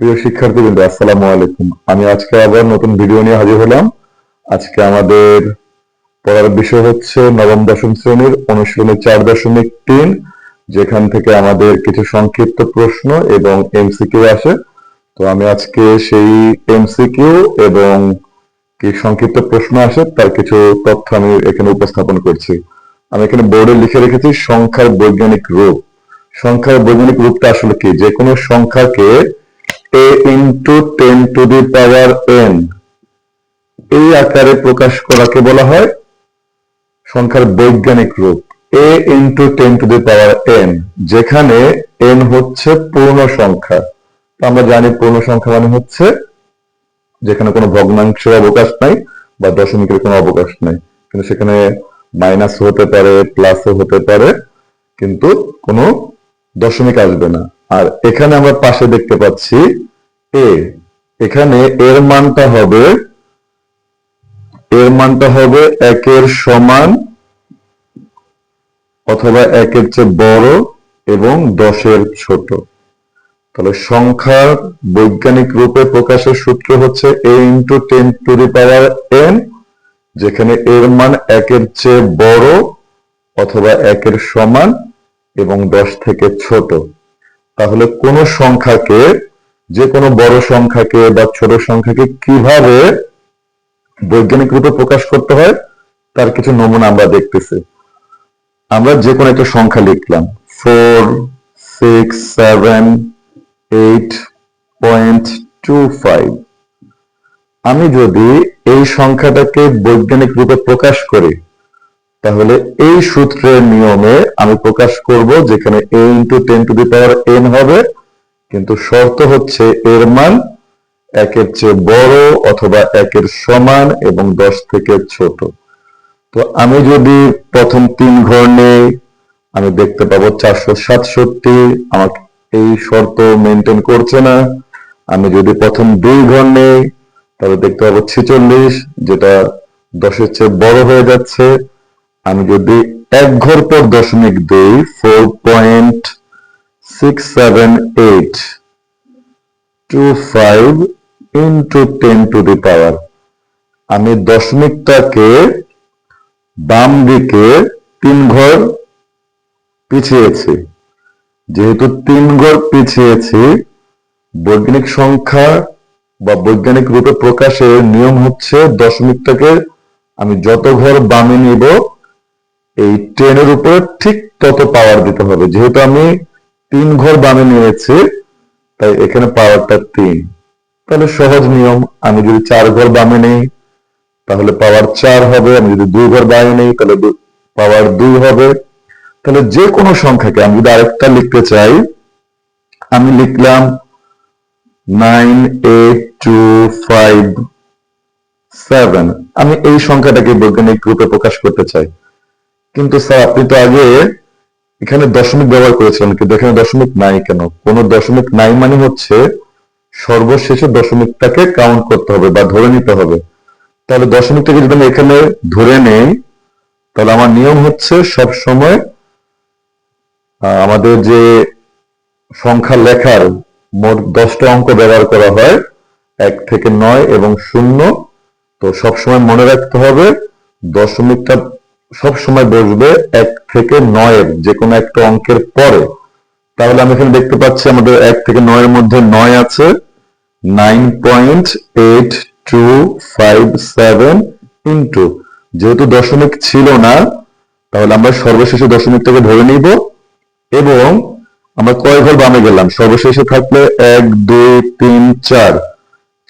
প্রিয় শিক্ষার্থীবৃন্দ, আসসালামু আলাইকুম। আমি আজকে আবার নতুন ভিডিও নিয়ে হাজির হলাম। আজকে আমাদের পড়ার বিষয় হচ্ছে নবম দশম শ্রেণির অনুশীলনী চার দশমিক তিন, যেখান থেকে আমাদের কিছু সংক্ষিপ্ত প্রশ্ন এবং এমসিকিউ আসে। তো আমি আজকে সেই এমসিকিউ এবং কি সংক্ষিপ্ত প্রশ্ন আসে, তার কিছু তথ্য আমি এখানে উপস্থাপন করছি। আমি এখানে বোর্ডে লিখে রেখেছি, সংখ্যার বৈজ্ঞানিক রূপ। সংখ্যার বৈজ্ঞানিক রূপটা আসলে কি? যে কোনো সংখ্যাকে a into ten to the power n এই আকারে প্রকাশ করাকে বলা হয় সংখ্যার বৈজ্ঞানিক রূপ। A into ten to the power n যেখানে এন হচ্ছে পূর্ণ সংখ্যা। আমরা জানি পূর্ণ সংখ্যা মানে হচ্ছে যেখানে কোনো ভগ্নাংশের অবকাশ নাই বা দশমিকের কোনো অবকাশ নাই। কিন্তু সেখানে মাইনাস হতে পারে প্লাসও হতে পারে, কিন্তু কোনো দশমিক আসবে না। আর এখানে আমরা পাশে দেখতে পাচ্ছি এ এখানে এর মানটা হবে, এর মানটা হবে একের সমান অথবা একের চেয়ে বড় এবং দশের ছোট। তাহলে সংখ্যার বৈজ্ঞানিক রূপে প্রকাশের সূত্র হচ্ছে a into ten to the power n যেখানে এর মান একের চেয়ে বড় অথবা একের সমান এবং দশ থেকে ছোট। তাহলে কোন সংখ্যাকে, যে কোনো বড় সংখ্যাকে বা ছোট সংখ্যাকে কীভাবে বৈজ্ঞানিক রূপে প্রকাশ করতে হয়, তার কিছু নমুনা আমরা দেখতেছি। আমরা যে কোনো একটা সংখ্যা লিখলাম। Four, six, seven, eight point two five. আমি যদি এই সংখ্যাটাকে বৈজ্ঞানিক রূপে প্রকাশ করি তাহলে এই সূত্রের নিয়মে আমি প্রকাশ করব যেখানে a into ten to the power n হবে, কিন্তু শর্ত হচ্ছে এর মান একের চেয়ে বড় অথবা একের সমান এবং দশ থেকে ছোট। তো আমি যদি প্রথম তিন ঘর নেই, আমি দেখতে পাবো চারশো সাতষট্টি আমাকে এই শর্ত মেনটেন করছে না। আমি যদি প্রথম দুই ঘর নেই, তাহলে দেখতে পাবো ছেচল্লিশ, যেটা দশের চেয়ে বড় হয়ে যাচ্ছে। আমি যদি এক ঘর পর দশমিক দিই four point six seven eight two five into ten to the power আমি দশমিকটাকে বাম দিকে তিন ঘর পিছিয়েছি। যেহেতু তিন ঘর পিছিয়েছি, বৈজ্ঞানিক সংখ্যা বা বৈজ্ঞানিক রূপে প্রকাশের নিয়ম হচ্ছে দশমিকটাকে আমি যত ঘর বামে নিব এই ট্রেনের উপরে ঠিক তত পাওয়ার দিতে হবে। যেহেতু আমি তিন ঘর বামে নিয়েছি, তাই এখানে পাওয়ারটা তিন। তাহলে সহজ নিয়ম, আমি যদি চার ঘর বামে নেই, তাহলে পাওয়ার চার হবে। আমি যদি দুই ঘর বামে নেই, তাহলে পাওয়ার দুই হবে। তাহলে যে কোনো সংখ্যাকে আমি যদি আরেকটা লিখতে চাই, আমি লিখলাম nine eight two five seven আমি এই সংখ্যাটাকে বৈজ্ঞানিক রূপে প্রকাশ করতে চাই। কিন্তু স্যার, আপনি তো আগে এখানে দশমিক ব্যবহার করেছিলেন, কিন্তু এখানে দশমিক নাই কেন? কোন দশমিক নাই মানে হচ্ছে সর্বশেষে দশমিকটাকে কাউন্ট করতে হবে বা ধরে নিতে হবে। তাহলে দশমিকটাকে যদি আমি এখানে ধরে নেই, তাহলে আমার নিয়ম হচ্ছে সব সময় আমাদের যে সংখ্যা লেখার মোট দশটা অঙ্ক ব্যবহার করা হয়, এক থেকে নয় এবং শূন্য, তো সবসময় মনে রাখতে হবে দশমিকটা সব সময় বসবে এক থেকে নয়ের যে কোনো একটা অঙ্কের পরে। তাহলে আমি এখানে দেখতে পাচ্ছি আমাদের এক থেকে নয়ের মধ্যে নয় আছে। Nine point eight two five seven into. যেহেতু দশমিক ছিল না, তাহলে আমরা সর্বশেষে দশমিকটাকে ধরে নিব এবং আমরা কয় ঘর বামে গেলাম? সর্বশেষে থাকলে এক, দুই, তিন, চার।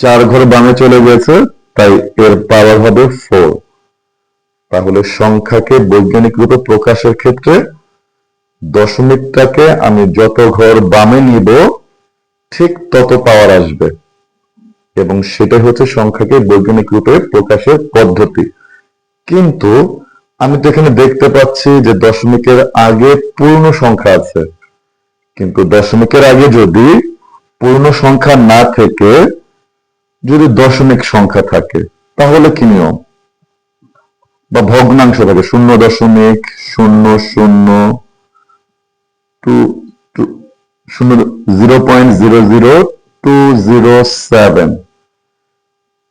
চার ঘর বামে চলে গেছে, তাই এর পাওয়ার হবে ফোর তাহলে সংখ্যাকে বৈজ্ঞানিক রূপে প্রকাশের ক্ষেত্রে দশমিকটাকে আমি যত ঘর বামে নিব, ঠিক তত পাওয়ার আসবে। এবং সেটা হচ্ছে সংখ্যাকে বৈজ্ঞানিক রূপে প্রকাশের পদ্ধতি। কিন্তু আমি তো এখানে দেখতে পাচ্ছি যে দশমিকের আগে পূর্ণ সংখ্যা আছে। কিন্তু দশমিকের আগে যদি পূর্ণ সংখ্যা না থেকে যদি দশমিক সংখ্যা থাকে, তাহলে কি নিয়ম? বা ভগ্নাংশ থাকে, শূন্য দশমিক, শূন্য শূন্য, টু শূন্য, zero point zero zero, two zero seven.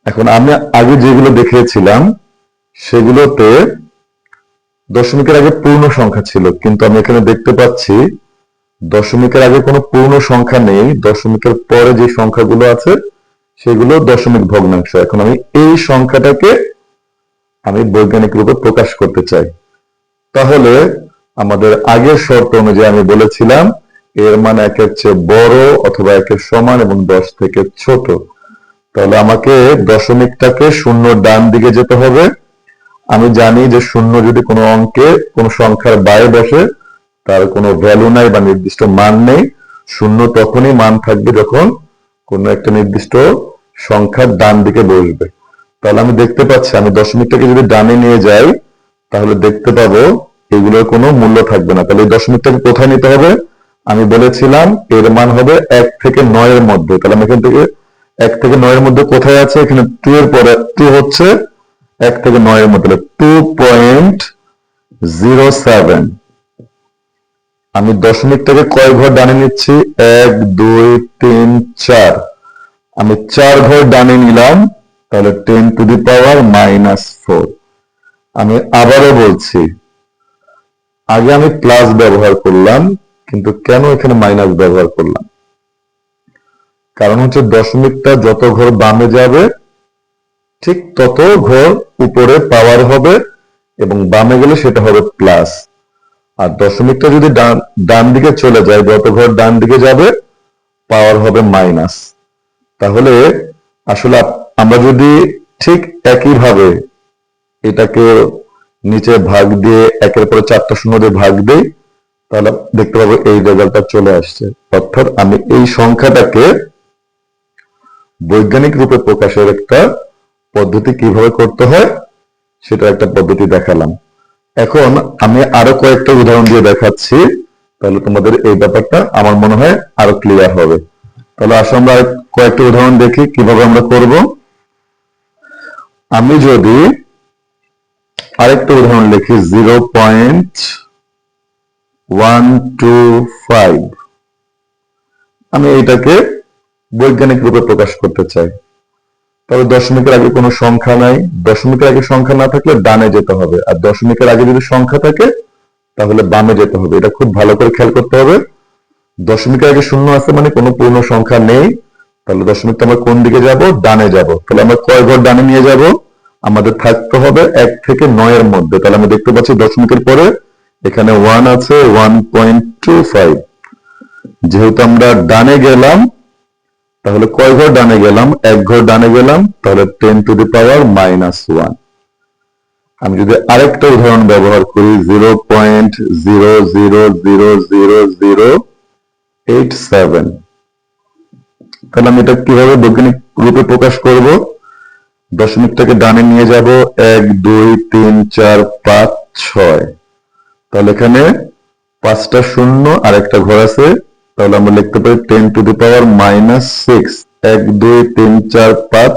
এখন আমি আগে যেগুলো দেখিয়েছিলাম, সেগুলোতে দশমিকের আগে পূর্ণ সংখ্যা ছিল, কিন্তু আমি এখানে দেখতে পাচ্ছি দশমিকের আগে কোনো পূর্ণ সংখ্যা নেই, দশমিকের পরে যে সংখ্যাগুলো আছে, সেগুলো দশমিক ভগ্নাংশ। এখন আমি এই সংখ্যাটাকে আমি বৈজ্ঞানিক রূপে প্রকাশ করতে চাই। তাহলে আমাদের আগের শর্ত অনুযায়ী আমি বলেছিলাম, এর মানে একের চেয়ে বড় অথবা একের সমান এবং দশ থেকে ছোট। তাহলে আমাকে দশমিকটাকে শূন্য ডান দিকে যেতে হবে। আমি জানি যে শূন্য যদি কোনো অঙ্কে কোনো সংখ্যার বাইরে বসে, তার কোনো ভ্যালু নাই বা নির্দিষ্ট মান নেই, শূন্য তখনই মান থাকবে যখন কোনো একটা নির্দিষ্ট সংখ্যার ডান দিকে বসবে। তাহলে আমি দেখতে পাচ্ছি, আমি দশমিকটাকে যদি ডানে নিয়ে যাই, তাহলে দেখতে পাবো এগুলোর কোনো মূল্য থাকবে না। তাহলে এই দশমিকটাকে কোথায় নিতে হবে? আমি বলেছিলাম এর মান হবে এক থেকে নয়ের মধ্যে। তাহলে আমি এখান থেকে এক থেকে নয়ের মধ্যে কোথায় আছে? এখানে টু এর পরে টু হচ্ছে এক থেকে নয়ের মধ্যে। টু পয়েন্ট জিরো সেভেন আমি দশমিকটাকে কয় ঘর ডানে নিচ্ছি? এক, দুই, তিন, চার। আমি চার ঘর ডানে নিলাম। তাহলে ten to the power minus four. আমি আবারও বলছি, আগে আমি প্লাস ব্যবহার করলাম, কিন্তু কেন এখানে মাইনাস ব্যবহার করলাম? কারণ হচ্ছে দশমিকটা যত ঘর বামে যাবে, ঠিক তত ঘর উপরে পাওয়ার হবে এবং বামে গেলে সেটা হবে প্লাস। আর দশমিকটা যদি ডান দিকে চলে যায়, যত ঘর ডান দিকে যাবে, পাওয়ার হবে মাইনাস। তাহলে আসলে আমরা যদি ঠিক একইভাবে এটাকে নিচে ভাগ দিয়ে একের পরে চারটা শূন্য দিয়ে ভাগ দিই, তাহলে দেখতে পাবো এই রেজাল্টটা চলে আসছে। অর্থাৎ আমি এই সংখ্যাটাকে বৈজ্ঞানিক রূপে প্রকাশের একটা পদ্ধতি কীভাবে করতে হয় সেটা একটা পদ্ধতি দেখালাম। এখন আমি আরও কয়েকটা উদাহরণ দিয়ে দেখাচ্ছি, তাহলে তোমাদের এই ব্যাপারটা আমার মনে হয় আরও ক্লিয়ার হবে। তাহলে আসো আমরা কয়েকটা উদাহরণ দেখি কীভাবে আমরা করব। আমি যদি আরেকটা উদাহরণ লিখি zero point one two five আমি এটাকে বৈজ্ঞানিক রূপে প্রকাশ করতে চাই। তবে দশমিকের আগে কোনো সংখ্যা নাই। দশমিকের আগে সংখ্যা না থাকলে ডানে যেতে হবে। আর দশমিকের আগে যদি সংখ্যা থাকে, তাহলে বামে যেতে হবে। এটা খুব ভালো করে খেয়াল করতে হবে। দশমিকের আগে শূন্য আছে মানে কোনো পূর্ণ সংখ্যা নেই। তাহলে দশমিকটা আমরা কোন দিকে যাব? ডানে যাব। তাহলে আমরা কয় ঘর ডানে নিয়ে যাব? আমাদের থাকতে হবে এক থেকে নয়ের মধ্যে। তাহলে আমরা দেখতে পাচ্ছি দশমিকের পরে এখানে ওয়ান আছে ওয়ান পয়েন্ট টু ফাইভ যেহেতু আমরা ডানে গেলাম, তাহলে কয় ঘর ডানে গেলাম? এক ঘর ডানে গেলাম, তাহলে ten to the power minus one আমি যদি আরেকটা উদাহরণ ব্যবহার করি zero point zero zero zero zero zero eight seven তাহলে আমি এটা কীভাবে বৈজ্ঞানিক রূপে প্রকাশ করব? দশমিকটাকে ডানে নিয়ে যাব। এক, দুই, তিন, চার, পাঁচ, ছয়। তাহলে এখানে পাঁচটা শূন্য আর একটা ঘর আছে। তাহলে আমরা লিখতে পারি ten to the power minus six. এক, দুই, তিন, চার, পাঁচ,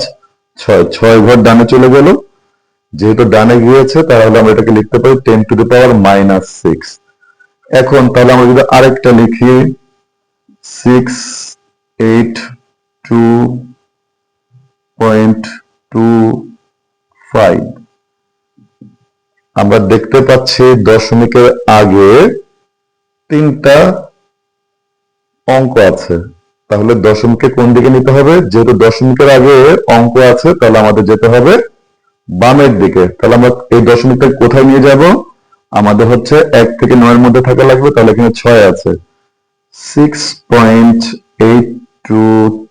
ছয়। ছয় ঘর ডানে চলে গেল। যেহেতু ডানে গিয়েছে, তাহলে আমরা এটাকে লিখতে পারি ten to the power minus six. এখন তাহলে আমরা যদি আরেকটা লিখি, six, eight two point two five আমরা দেখতে পাচ্ছি দশমিকের আগে তিনটা অঙ্ক আছে। তাহলে দশমিককে কোন দিকে নিতে হবে? যেহেতু দশমিকের আগে অঙ্ক আছে, তাহলে আমাদের যেতে হবে বামের দিকে। তাহলে আমরা এই দশমিকটা কোথায় নিয়ে যাব? আমাদের হচ্ছে এক থেকে নয়ের মধ্যে থাকা লাগবে, তাহলে এখানে ছয় আছে। Six point eight two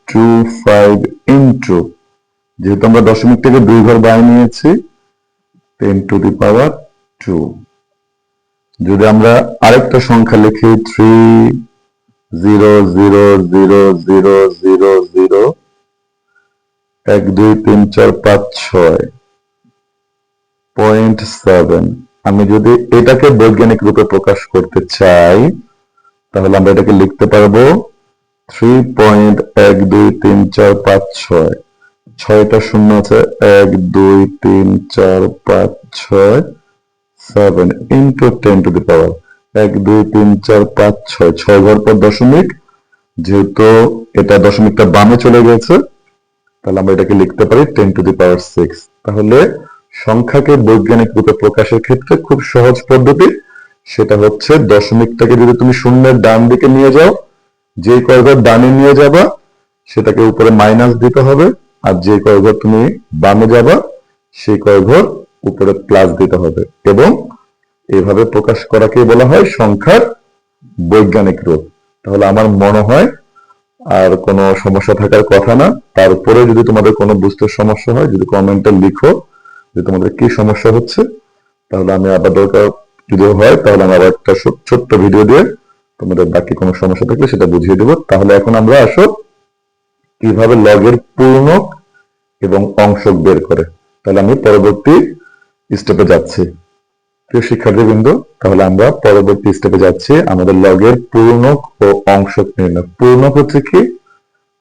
two five into যেহেতু আমরা দশমিক থেকে দুই ঘর বাইরে নিয়েছি ten to the power two যদি আমরা আরেকটা সংখ্যা লিখি three zero zero zero zero zero zero এক, দুই, তিন, চার, পাঁচ, ছয় পয়েন্ট সেভেন আমি যদি এটাকে বৈজ্ঞানিক রূপে প্রকাশ করতে চাই, তাহলে আমরা এটাকে লিখতে পারব থ্রি পয়েন্ট এক দুই তিন চার পাঁচ ছয়। ছয়টা শূন্য আছে, এক দুই তিন চার পাঁচ ছয় seven into ten to the power এক দুই তিন চার পাঁচ ছয় ছয় ঘর পর দশমিক, যেহেতু এটা দশমিকটা বামে চলে গেছে, তাহলে আমরা এটাকে লিখতে পারি ten to the power six তাহলে সংখ্যাকে বৈজ্ঞানিক রূপে প্রকাশের ক্ষেত্রে খুব সহজ পদ্ধতি, সেটা হচ্ছে দশমিকটাকে যদি তুমি শূন্যের ডান দিকে নিয়ে যাও যে কয়ঘর ডানে নিয়ে যাবা, সেটাকে উপরে মাইনাস দিতে হবে। আর যে কয়ঘর তুমি বামে যাবা সেই কয়ঘর উপরে প্লাস দিতে হবে। এবং এভাবে প্রকাশ করাকে বলা হয় সংখ্যার বৈজ্ঞানিক রূপ। তাহলে আমার মনে হয় আর কোনো সমস্যা থাকার কথা না। তারপরে যদি তোমাদের কোনো বুঝতে সমস্যা হয়, যদি কমেন্টে লিখো যে তোমাদের কি সমস্যা হচ্ছে, তাহলে আমি আবার দরকার যদি হয়, তাহলে আমি আবার একটা ছোট্ট ভিডিও দিয়ে তোমাদের বাকি কোনো সমস্যা থাকলে সেটা বুঝিয়ে দেবো। তাহলে এখন আমরা আসো কীভাবে লগের পূর্ণক এবং অংশক বের করে। তাহলে আমি পরবর্তী স্টেপে যাচ্ছি। প্রিয় শিক্ষার্থীবৃন্দ, তাহলে আমরা পরবর্তী স্টেপে যাচ্ছি। আমাদের লগের পূর্ণক ও অংশক নির্ণয়। পূর্ণক হচ্ছে কি?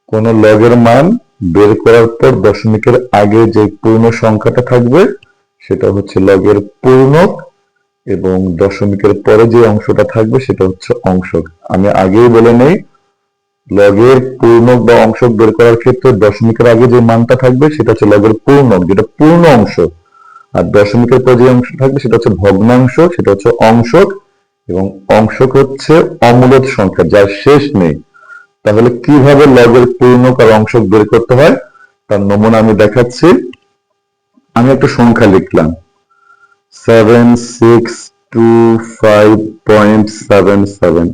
কোন লগের মান বের করার পর দশমিকের আগে যে পূর্ণ সংখ্যাটা থাকবে, সেটা হচ্ছে লগের পূর্ণক এবং দশমিকের পরে যে অংশটা থাকবে সেটা হচ্ছে অংশক আমি আগেই বলে নেই, লগের পূর্ণক বা অংশক বের করার ক্ষেত্রে দশমিকের আগে যে মানটা থাকবে সেটা হচ্ছে লগের পূর্ণক, যেটা পূর্ণ অংশ। আর দশমিকের পর যে অংশ থাকবে সেটা হচ্ছে ভগ্নাংশ, সেটা হচ্ছে অংশক এবং অংশক হচ্ছে অমূলত সংখ্যা, যার শেষ নেই। তাহলে কীভাবে লগের পূর্ণক আর অংশক বের করতে হয়? তার নমুনা আমি দেখাচ্ছি। আমি একটা সংখ্যা লিখলাম। Seven six two five point seven seven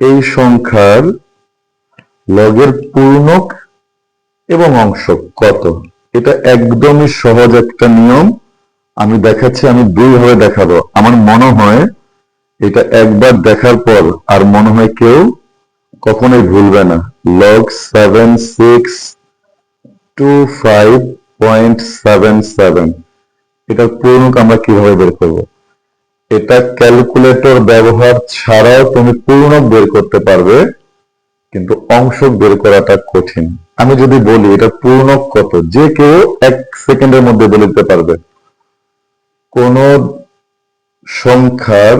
এই সংখ্যার লগের পূর্ণক এবং অংশক কত? এটা একদমই সহজ একটা নিয়ম। আমি দেখাচ্ছি, আমি দুইভাবে দেখাবো। আমার মনে হয় এটা একবার দেখার পর আর মনে হয় কেউ কখনোই ভুলবে না। Log seven six two five point seven seven এটার পূর্ণক আমরা কীভাবে বের করব? এটা ক্যালকুলেটর ব্যবহার ছাড়াও তুমি পূর্ণক বের করতে পারবে, কিন্তু অংশ বের করাটা কঠিন। আমি যদি বলি, এটা পূর্ণক কত? যে কেউ এক সেকেন্ডের মধ্যে বলে দিতে পারবে। কোন সংখ্যার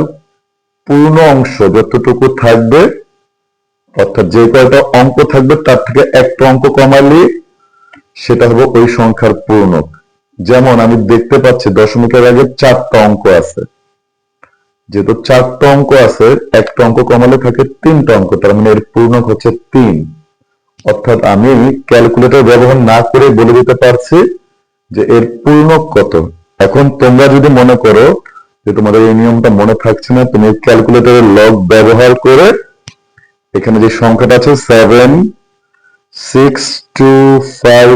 পূর্ণ অংশ যতটুকু থাকবে, অর্থাৎ যে কয়টা অঙ্ক থাকবে, তার থেকে একটা অঙ্ক কমালে, সেটা হবে ওই সংখ্যার পূর্ণক। যেমন আমি দেখতে পাচ্ছি দশমিকের আগে চারটা অঙ্ক আছে। যেহেতু চারটা অঙ্ক আছে, একটা অঙ্ক কমালে থাকে তিনটা অঙ্ক, তার মানে এর পূর্ণক হচ্ছে তিন। অর্থাৎ আমি ক্যালকুলেটর ব্যবহার না করে বলে দিতে পারছি যে এর পূর্ণক কত। এখন তোমরা যদি মনে করো যে তোমাদের এই নিয়মটা মনে থাকছে না, তুমি ক্যালকুলেটরের লগ ব্যবহার করে এখানে যে সংখ্যাটা আছে seven six two five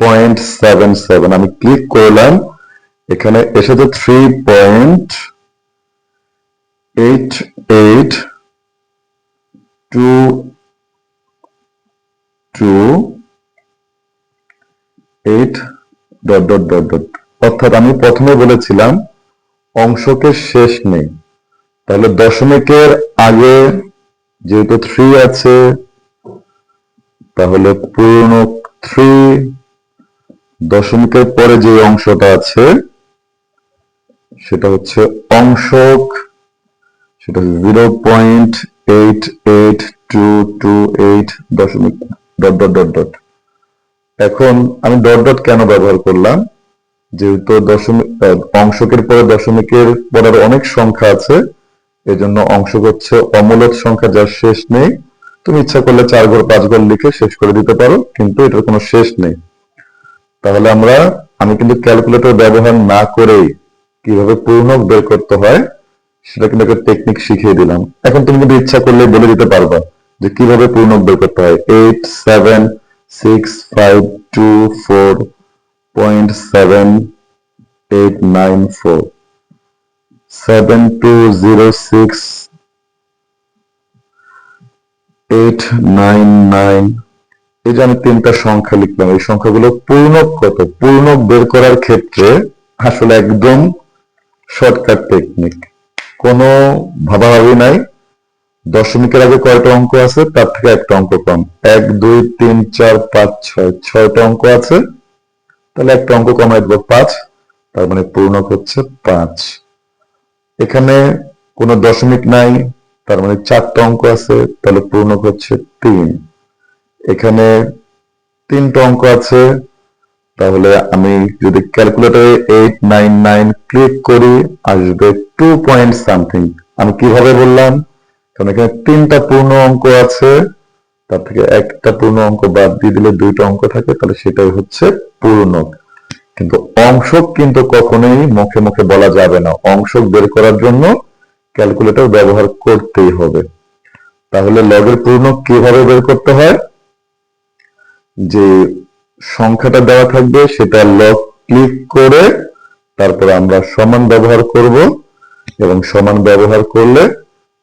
point seven seven আমি ক্লিক করলাম, এখানে এসেছে three point eight eight two two eight dot dot dot dot অর্থাৎ আমি প্রথমে বলেছিলাম অংশকের শেষ নেই। তাহলে দশমিকের আগে যেহেতু থ্রি আছে, তাহলে পূর্ণ থ্রি দশমিকের পরে যে অংশটা আছে, সেটা হচ্ছে অংশক, সেটা zero point eight eight two two eight দশমিক ডট ডট ডট ডট। এখন আমি ডট ডট কেন ব্যবহার করলাম? যেহেতু দশমিক অংশকের পরে দশমিকের পরের অনেক সংখ্যা আছে, এজন্য অংশক হচ্ছে অমূলক সংখ্যা যার শেষ নেই। তুমি ইচ্ছা করলে চার ঘর, পাঁচ ঘর লিখে শেষ করে দিতে পারো, কিন্তু এটার কোনো শেষ নেই। তাহলে আমরা, আমি কিন্তু ক্যালকুলেটর ব্যবহার না করেই কীভাবে পূর্ণক বের করতে হয়, সেটা কিন্তু একটা টেকনিক শিখিয়ে দিলাম। এখন তুমি কিন্তু ইচ্ছা করলে বলে দিতে পারবা যে কীভাবে পূর্ণক বের করতে হয়। Eight seven six five two four point seven eight nine four seven two zero six eight nine nine এই যে আমি তিনটা সংখ্যা লিখলাম, এই সংখ্যাগুলো পূর্ণক কত পূর্ণক বের করার ক্ষেত্রে আসলে একদম শর্টকাট টেকনিক কোনো ভাবাভাবি নাই। দশমিকের আগে কয়টা অঙ্ক আছে? তার থেকে একটা অঙ্ক কম। এক, দুই, তিন, চার, পাঁচ, ছয়। ছয়টা অঙ্ক আছে। তাহলে একটা অঙ্ক কমাই দেবো পাঁচ। তার মানে পূর্ণক হচ্ছে পাঁচ। এখানে কোনো দশমিক নাই। তার মানে চারটা অঙ্ক আছে। তাহলে পূর্ণক হচ্ছে তিন। এখানে তিনটা অঙ্ক আছে। তাহলে আমি যদি ক্যালকুলেটরে এইট নাইন নাইন ক্লিক করি, আসবে টু পয়েন্ট সামথিং আমি কীভাবে বললাম? কারণ এখানে তিনটা পূর্ণ অঙ্ক আছে। তার থেকে একটা পূর্ণ অঙ্ক বাদ দিয়ে দিলে দুইটা অঙ্ক থাকে, তাহলে সেটাই হচ্ছে পূর্ণ। কিন্তু অংশক কিন্তু কখনোই মুখে মুখে বলা যাবে না। অংশক বের করার জন্য ক্যালকুলেটর ব্যবহার করতেই হবে। তাহলে লগের পূর্ণ কীভাবে বের করতে হয়? যে সংখ্যাটা দেওয়া থাকবে সেটা লক ক্লিক করে তারপর আমরা সমান ব্যবহার করব এবং সমান ব্যবহার করলে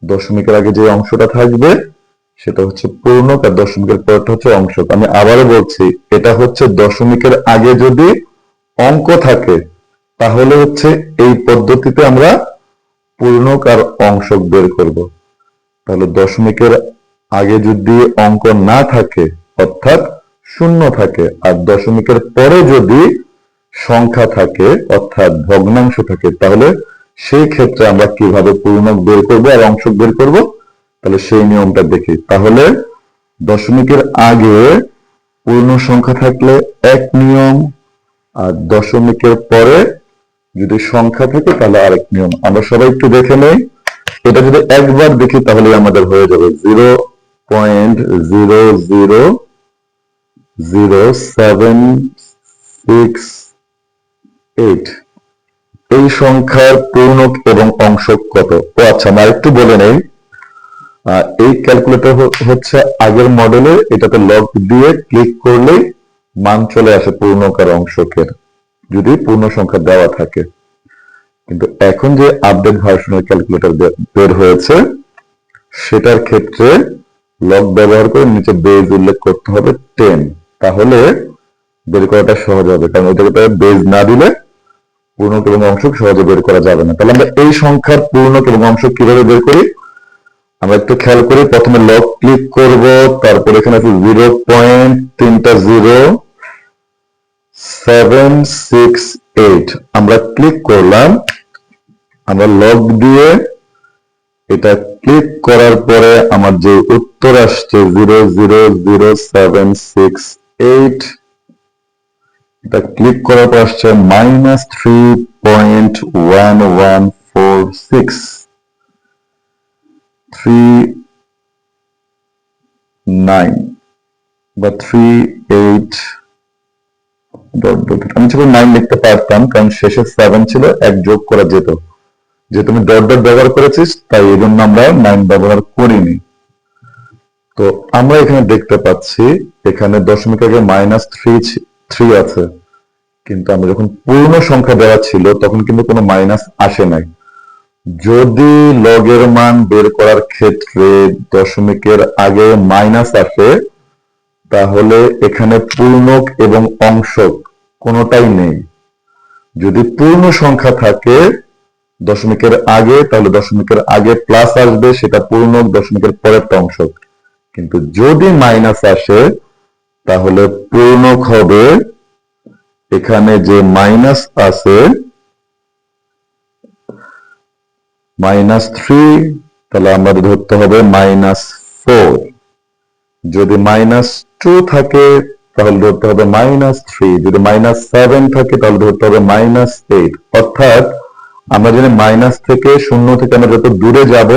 দশমিকের আগে যে অংশটা থাকবে সেটা হচ্ছে পূর্ণক আর দশমিকের পরটা হচ্ছে অংশক আমি আবারও বলছি, এটা হচ্ছে দশমিকের আগে যদি অঙ্ক থাকে, তাহলে হচ্ছে এই পদ্ধতিতে আমরা পূর্ণক আর অংশক বের করব। তাহলে দশমিকের আগে যদি অঙ্ক না থাকে, অর্থাৎ শূন্য থাকে আর দশমিকের পরে যদি সংখ্যা থাকে, অর্থাৎ ভগ্নাংশ থাকে, তাহলে সেই ক্ষেত্রে আমরা কীভাবে পূর্ণক বের করব আর অংশ বের করব? তাহলে সেই নিয়মটা দেখি। তাহলে দশমিকের আগে পূর্ণ সংখ্যা থাকলে এক নিয়ম, আর দশমিকের পরে যদি সংখ্যা থাকে তাহলে আরেক নিয়ম। আমরা সবাই একটু দেখে নেই। এটা যদি একবার দেখি তাহলে আমাদের হয়ে যাবে। Zero point zero zero zero seven six eight এই সংখ্যার পূর্ণক এবং অংশক কত? ও আচ্ছা আমি আরেকটু বলে নেই। এই ক্যালকুলেটর হচ্ছে আগের মডেলে এটাতে লক দিয়ে ক্লিক করলেই মান চলে আসে পূর্ণক আর অংশকের, যদি পূর্ণ সংখ্যা দেওয়া থাকে। কিন্তু এখন যে আপডেট ভার্সনের ক্যালকুলেটর বের হয়েছে, সেটার ক্ষেত্রে লক ব্যবহার করে নিচে বেজ উল্লেখ করতে হবে টেন তাহলে বের করাটা সহজ হবে, কারণ ওইটাকে বেজ না দিলে পূর্ণক এবং অংশক সহজে বের করা যাবে না। তাহলে আমরা এই সংখ্যার পূর্ণক এবং অংশক কীভাবে বের করি? আমরা একটু খেয়াল করি, প্রথমে লক ক্লিক করব, তারপর এখানে আছে জিরো পয়েন্ট তিনটা জিরো সেভেন সিক্স এইট আমরা ক্লিক করলাম, আমরা লক দিয়ে এটা ক্লিক করার পরে আমার যে উত্তর আসছে zero zero zero seven six eight এটা ক্লিক করার পর আসছে minus three point one one four six three nine বা থ্রি এইট ডট ডট আমি লিখতে পারতাম, কারণ ছিল, এক যোগ করা যেত। ব্যবহার করেছিস তাই এই জন্য আমরা নাইন ব্যবহার করিনি। তো আমরা এখানে দেখতে পাচ্ছি, এখানে দশমিক আগে মাইনাস থ্রি থ্রি আছে। কিন্তু আমরা যখন পূর্ণ সংখ্যা দেওয়া ছিল, তখন কিন্তু কোনো মাইনাস আসে নাই। যদি লগের মান বের করার ক্ষেত্রে দশমিকের আগে মাইনাস আসে, তাহলে এখানে পূর্ণক এবং অংশক কোনোটাই নেই। যদি পূর্ণ সংখ্যা থাকে দশমিকের আগে, তাহলে দশমিকের আগে প্লাস আসবে, সেটা পূর্ণক, দশমিকের পরের অংশক। কিন্তু যদি মাইনাস আসে, তাহলে পূর্ণক হবে। এখানে যে মাইনাস আছে মাইনাস থ্রি তাহলে আমাদের ধরতে হবে মাইনাস ফোর যদি মাইনাস টু থাকে, তাহলে ধরতে হবে মাইনাস থ্রি যদি মাইনাস সেভেন থাকে, তাহলে ধরতে হবে মাইনাস এইট অর্থাৎ আমরা জানি মাইনাস থেকে শূন্য থেকে আমরা যত দূরে যাব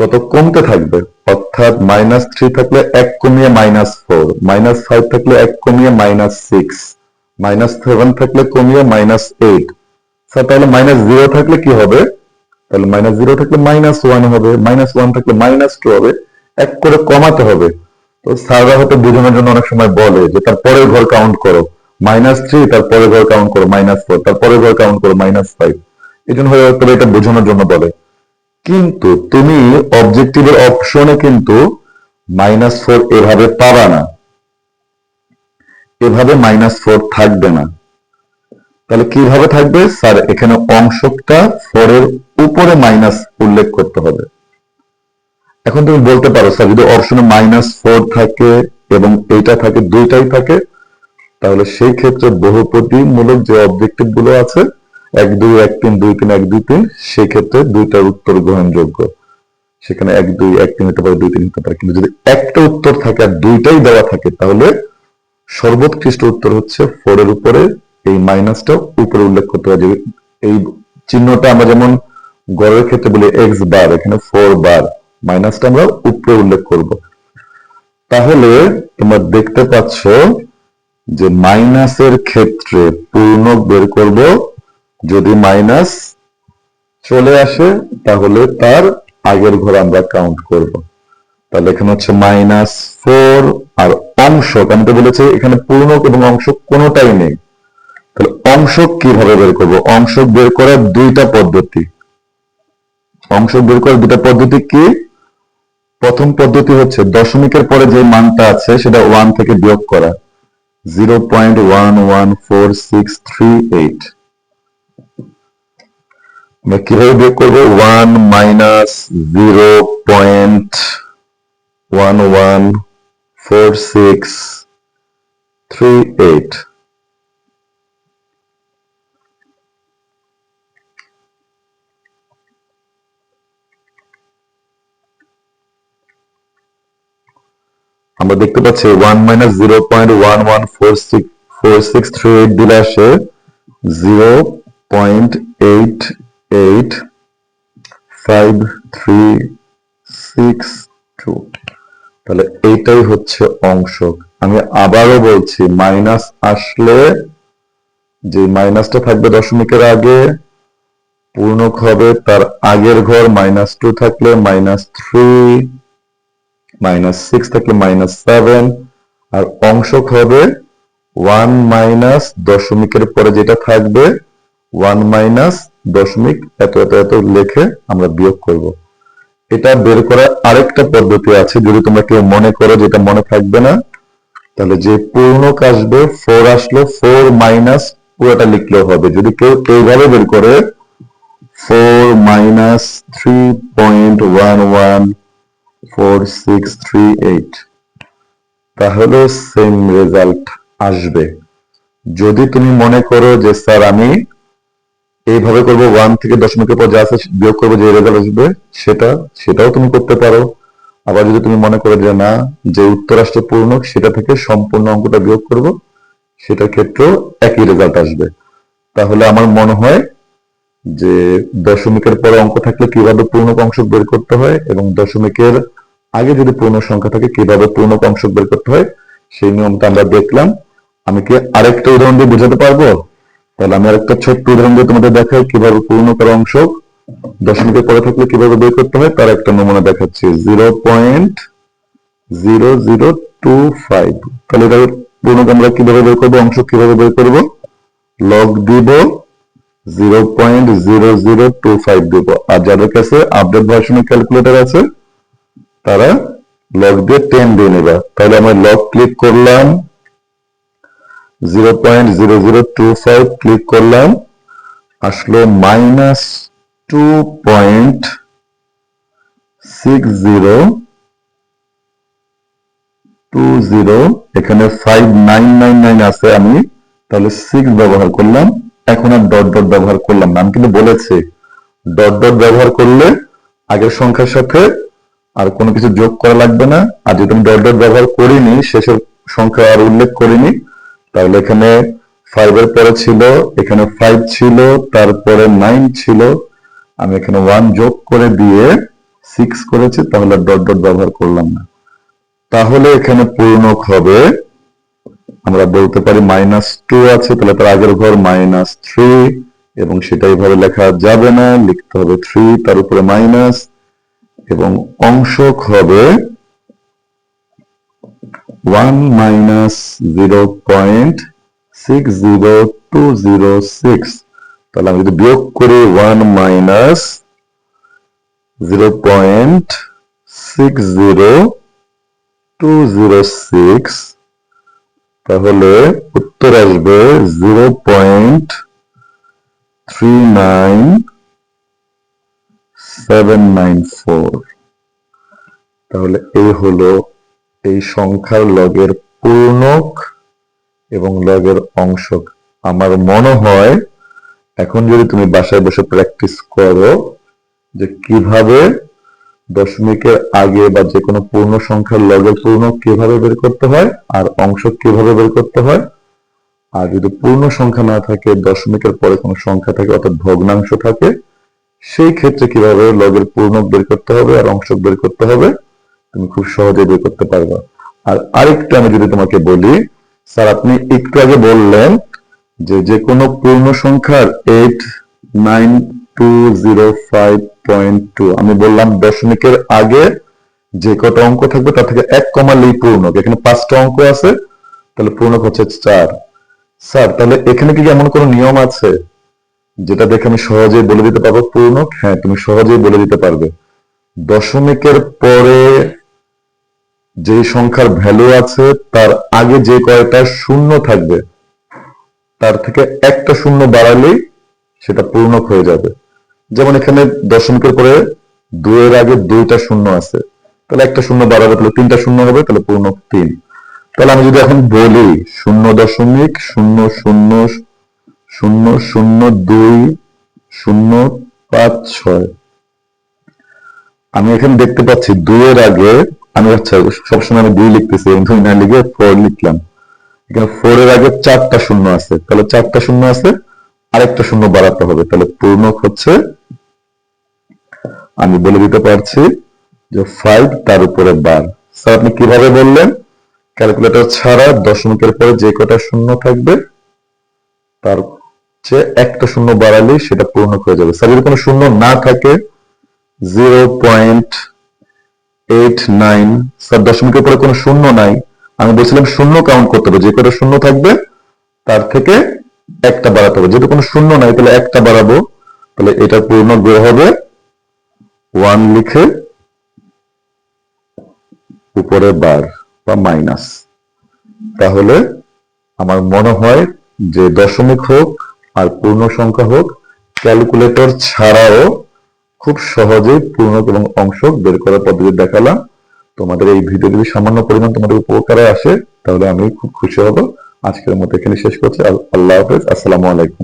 তত কমতে থাকবে। অর্থাৎ মাইনাস থ্রি থাকলে এক কমিয়ে মাইনাস ফোর মাইনাস ফাইভ থাকলে এক কমিয়ে মাইনাস সিক্স মাইনাস সেভেন থাকলে কমিয়ে মাইনাস এইট স্যার তাহলে মাইনাস জিরো থাকলে কি হবে? তাহলে মাইনাস জিরো থাকলে মাইনাস ওয়ান হবে মাইনাস ওয়ান থাকলে মাইনাস টু হবে। এক করে কমাতে হবে। তো স্যাররা হয়তো বোঝানোর জন্য অনেক সময় বলে যে, তার পরের ঘর কাউন্ট করো। মাইনাস থ্রি তার পরের ঘর কাউন্ট করো মাইনাস ফোর তার পরের ঘর কাউন্ট করো মাইনাস ফাইভ এই জন্য হয়তো এটা বোঝানোর জন্য বলে। কিন্তু তুমি অবজেক্টিভের অপশনে কিন্তু মাইনাস ফোর এভাবে পাবা না। এভাবে মাইনাস ফোর থাকবে না। তাহলে কীভাবে থাকবে? স্যার, এখানে অংশকটা ফোরের উপরে মাইনাস উল্লেখ করতে হবে। এখন তুমি বলতে পারো, স্যার, যদি অপশনে মাইনাস ফোর থাকে এবং এইটা থাকে, দুইটাই থাকে, তাহলে সেই ক্ষেত্রে বহুপদীমূলক যে অবজেক্টিভগুলো আছে এক দুই এক তিন দুই তিন এক দুই তিন সেই ক্ষেত্রে দুইটার উত্তর গ্রহণযোগ্য। সেখানে এক দুই এক তিন হতে পারে, দুই তিন হতে পারে। কিন্তু যদি একটা উত্তর থাকে আর দুইটাই দেওয়া থাকে, তাহলে সর্বোৎকৃষ্ট উত্তর হচ্ছে ফোর এর উপরে, এই মাইনাসটা উপরে উল্লেখ করতে হবে। যে এই চিহ্নটা আমরা যেমন গড়ের ক্ষেত্রে বলি এক্স বার, এখানে ফোর বার, মাইনাসটা আমরা উপরে উল্লেখ করব। তাহলে তোমরা দেখতে পাচ্ছ যে মাইনাসের ক্ষেত্রে পূর্ণক বের করব যদি মাইনাস চলে আসে, তাহলে তার আগের ঘর আমরা কাউন্ট করব। তাহলে এখানে হচ্ছে মাইনাস ফোর আর অংশক আমি তো বলেছি এখানে পূর্ণক এবং অংশক কোনোটাই নেই। তাহলে অংশক কীভাবে বের করব? অংশক বের করার দুইটা পদ্ধতি। অংশক বের করার দুটা পদ্ধতি কি? প্রথম পদ্ধতি হচ্ছে দশমিকের পরে যে মানটা আছে, সেটা ওয়ান থেকে বিয়োগ করা। Zero point one one four six three eight আমরা কীভাবে বিয়োগ করব? One minus zero point one one four six three eight. আমরা দেখতে পাচ্ছি one minus zero point one one four six four six three eight দিলে আসে zero point eight eight five three six two তাহলে এইটাই হচ্ছে অংশক আমি আবারও বলছি মাইনাস আসলে যে মাইনাসটা থাকবে দশমিকের আগে, পূর্ণক হবে তার আগের ঘর মাইনাস টু থাকলে মাইনাস থ্রি মাইনাস সিক্স থাকলে মাইনাস সেভেন আর অংশক হবে ওয়ান মাইনাস দশমিকের পরে যেটা থাকবে ওয়ান মাইনাস দশমিক, এত এত এত লিখে আমরা বিয়োগ করব। এটা বের করার আরেকটা পদ্ধতি আছে, যদি তোমরা কেউ মনে করো যেটা মনে থাকবে না, তাহলে যে পূর্ণক আসবে ফোর আসলো ফোর মাইনাস পুরোটা লিখলেও হবে। যদি কেউ এইভাবে বের করে four minus three point one one four six three eight তাহলে সেম রেজাল্ট আসবে। যদি তুমি মনে করো যে, স্যার, আমি এইভাবে করব ওয়ান থেকে দশমিকের পর যা আছে বিয়োগ করব, যে রেজাল্ট আসবে, সেটা, সেটাও তুমি করতে পারো। আবার যদি তুমি মনে করো যে না, যে উত্তর আসছে পূর্ণক সেটা থেকে সম্পূর্ণ অঙ্কটা বিয়োগ করব, সেটার ক্ষেত্রেও একই রেজাল্ট আসবে। তাহলে আমার মনে হয় যে দশমিকের পরে অঙ্ক থাকলে কীভাবে পূর্ণক অংশ বের করতে হয় এবং দশমিকের আগে যদি পূর্ণ সংখ্যা থাকে, কীভাবে পূর্ণক অংশ বের করতে হয়, সেই নিয়মটা আমরা দেখলাম। আমি কি আরেকটা উদাহরণ দিয়ে বোঝাতে পারব? তাহলে আমি আরেকটা ছোট্ট উদাহরণ দিয়ে তোমাদের দেখাই কীভাবে পূর্ণ করা অংশ দশমিকের পরে থাকলে কীভাবে বের করতে হয়, তার একটা নমুনা দেখাচ্ছি। Zero point zero zero two five. তাহলে এটা পূর্ণক আমরা কীভাবে বের করব, অংশ কীভাবে বের করব? লগ দিব, zero point zero zero two five দিব। আর যাদের কাছে আপডেট ভার্সনের ক্যালকুলেটর আছে, তারা লগ দিয়ে টেন দিয়ে নেবে। তাহলে আমরা লগ ক্লিক করলাম zero point zero zero two five click করলাম। আসলো minus two point six zero two zero. এখানে ফাইভ নাইন নাইন নাইন আছে আমি, তাহলে সিক্স ব্যবহার করলাম। এখন আর ডট ডট ব্যবহার করলাম না, আমি কিন্তু বলেছি। ডট ডট ব্যবহার করলে আগের সংখ্যার সাথে আর কোনো কিছু যোগ করা লাগবে না। আর যদি আমি ডট ডট ব্যবহার করিনি, শেষের সংখ্যা আর উল্লেখ করিনি তাহলে এখানে ফাইভ এর পরে ছিল, এখানে ফাইভ ছিল, তারপরে নাইন ছিল। আমি এখানে ওয়ান যোগ করে দিয়ে সিক্স করেছি, তাহলে ডট ডট ব্যবহার করলাম না। তাহলে এখানে পূর্ণক হবে, আমরা বলতে পারি মাইনাস টু আছে, তাহলে তার আগের ঘর মাইনাস থ্রি এবং সেটা এইভাবে লেখা যাবে না, লিখতে হবে থ্রি তার উপরে মাইনাস এবং অংশক হবে one minus zero point six zero two zero six. তাহলে আমি যদি বিয়োগ করি one minus zero point six zero two zero six, তাহলে উত্তর আসবে zero point three nine seven nine four. তাহলে এই হলো এই সংখ্যার লগের পূর্ণক এবং লগের অংশক। আমার মনে হয়, এখন যদি তুমি বাসায় বসে প্র্যাকটিস করো, যে কীভাবে দশমিকের আগে বা যে কোনো পূর্ণ সংখ্যার লগের পূর্ণ কীভাবে বের করতে হয় আর অংশ কীভাবে বের করতে হয়, আর যদি পূর্ণ সংখ্যা না থাকে, দশমিকের পরে কোনো সংখ্যা থাকে অর্থাৎ ভগ্নাংশ থাকে, সেই ক্ষেত্রে কীভাবে লগের পূর্ণক বের করতে হবে আর অংশ বের করতে হবে তুমি খুব সহজে বের করতে পারবে। আর আরেকটু আমি যদি তোমাকে বলি, স্যার, আপনি একটু আগে বললেন যে যে কোনো পূর্ণ সংখ্যার eight nine two zero five point two আমি বললাম দশমিকের আগে যে কটা অঙ্ক থাকবে তার থেকে এক কমালেই পূর্ণ। এখানে পাঁচটা অঙ্ক আছে, তাহলে পূর্ণক হচ্ছে চার। স্যার, তাহলে এখানে কি এমন কোনো নিয়ম আছে যেটা দেখে আমি সহজেই বলে দিতে পারব পূর্ণক? হ্যাঁ তুমি সহজেই বলে দিতে পারবে। দশমিকের পরে যে সংখ্যার ভ্যালু আছে, তার আগে যে কয়টা শূন্য থাকবে, তার থেকে একটা শূন্য বাড়ালেই সেটা পূর্ণক হয়ে যাবে। যেমন এখানে দশমিকের পরে দুইয়ের আগে দুইটা শূন্য আছে, তাহলে একটা শূন্য বাড়াবে তাহলে তিনটা শূন্য হবে, তাহলে পূর্ণক তিন। তাহলে আমি যদি এখন বলি শূন্য দশমিক, শূন্য শূন্য শূন্য শূন্য দুই, শূন্য পাঁচ ছয়। আমি এখানে দেখতে পাচ্ছি দুইয়ের আগে আমি আচ্ছা সবসময় আমি দুই লিখতেছি দুই না লিখে ফোর লিখলাম। এখানে ফোর এর আগে চারটা শূন্য আছে। তাহলে চারটা শূন্য আছে, আরেকটা শূন্য বাড়াতে হবে। তাহলে পূর্ণক হচ্ছে, আমি বলে দিতে পারছি যে ফাইভ তার উপরে বার। স্যার, আপনি কীভাবে বললেন? ক্যালকুলেটর ছাড়া দশমিকের পরে যে কটা শূন্য থাকবে, তার চেয়ে একটা শূন্য বাড়ালেই সেটা পূর্ণ হয়ে যাবে। স্যার, যদি কোনো শূন্য না থাকে zero point eight nine sir দশমিকের পরে কোনো শূন্য নাই। আমি বলছিলাম শূন্য কাউন্ট করতে হবে। যে কটা শূন্য থাকবে, তার থেকে একটা বাড়াতে হবে। যেহেতু কোনো শূন্য নাই, তাহলে একটা বাড়াবো। তাহলে এটা পূর্ণ হবে ওয়ান লিখে উপরে বার বা মাইনাস তাহলে আমার মনে হয় যে দশমিক হোক আর পূর্ণ সংখ্যা হোক ক্যালকুলেটর ছাড়াও খুব সহজে পূর্ণক এবং অংশ বের করার পদ্ধতি দেখালাম। তোমাদের এই ভিডিও যদি সামান্য পরিমাণ তোমাদের উপকারে আসে, তাহলে আমি খুব খুশি হব। আজকের মতো এখানে শেষ করছি। আল্লাহ হাফেজ। আসসালামু আলাইকুম।